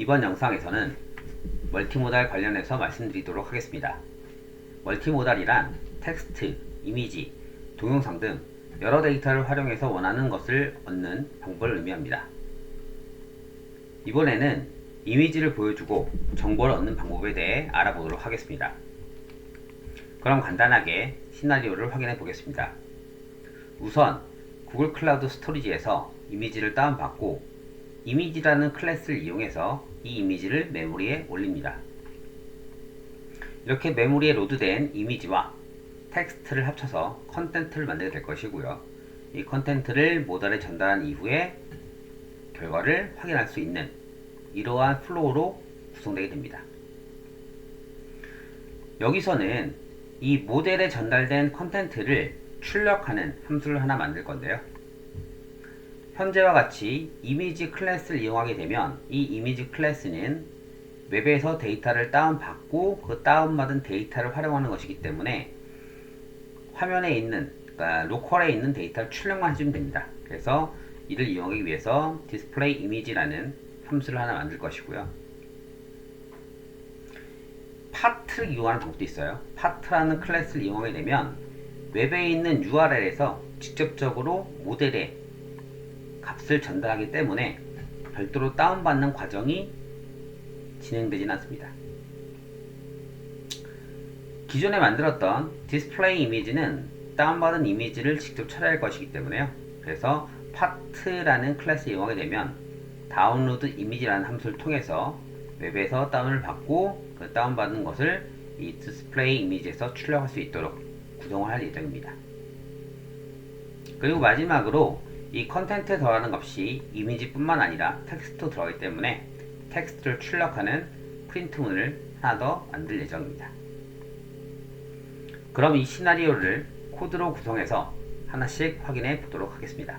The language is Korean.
이번 영상에서는 멀티모달 관련해서 말씀드리도록 하겠습니다. 멀티모달이란 텍스트, 이미지, 동영상 등 여러 데이터를 활용해서 원하는 것을 얻는 방법을 의미합니다. 이번에는 이미지를 보여주고 정보를 얻는 방법에 대해 알아보도록 하겠습니다. 그럼 간단하게 시나리오를 확인해 보겠습니다. 우선 구글 클라우드 스토리지에서 이미지를 다운받고 이미지라는 클래스를 이용해서 이 이미지를 메모리에 올립니다. 이렇게 메모리에 로드된 이미지와 텍스트를 합쳐서 컨텐트를 만들게 될 것이고요. 이 컨텐트를 모달에 전달한 이후에 결과를 확인할 수 있는 이러한 플로우로 구성되게 됩니다. 여기서는 이 모델에 전달된 컨텐트를 출력하는 함수를 하나 만들 건데요. 현재와 같이 이미지 클래스를 이용하게 되면 이 이미지 클래스는 웹에서 데이터를 다운받고 그 다운받은 데이터를 활용하는 것이기 때문에 화면에 있는 그러니까 로컬에 있는 데이터를 출력만 해주면 됩니다. 그래서 이를 이용하기 위해서 display image라는 함수를 하나 만들 것이고요. 파트를 이용하는 방법도 있어요. 파트라는 클래스를 이용하게 되면 웹에 있는 URL에서 직접적으로 모델에 값을 전달하기 때문에 별도로 다운받는 과정이 진행되지는 않습니다. 기존에 만들었던 디스플레이 이미지는 다운받은 이미지를 직접 처리할 것이기 때문에요. 그래서 파트라는 클래스 이용하게 되면 다운로드 이미지라는 함수를 통해서 웹에서 다운을 받고 그 다운받은 것을 이 디스플레이 이미지에서 출력할 수 있도록 구성을 할 예정입니다. 그리고 마지막으로 이 컨텐트에 더하는 값이 이미지뿐만 아니라 텍스트도 들어가기 때문에 텍스트를 출력하는 프린트문을 하나 더 만들 예정입니다. 그럼 이 시나리오를 코드로 구성해서 하나씩 확인해 보도록 하겠습니다.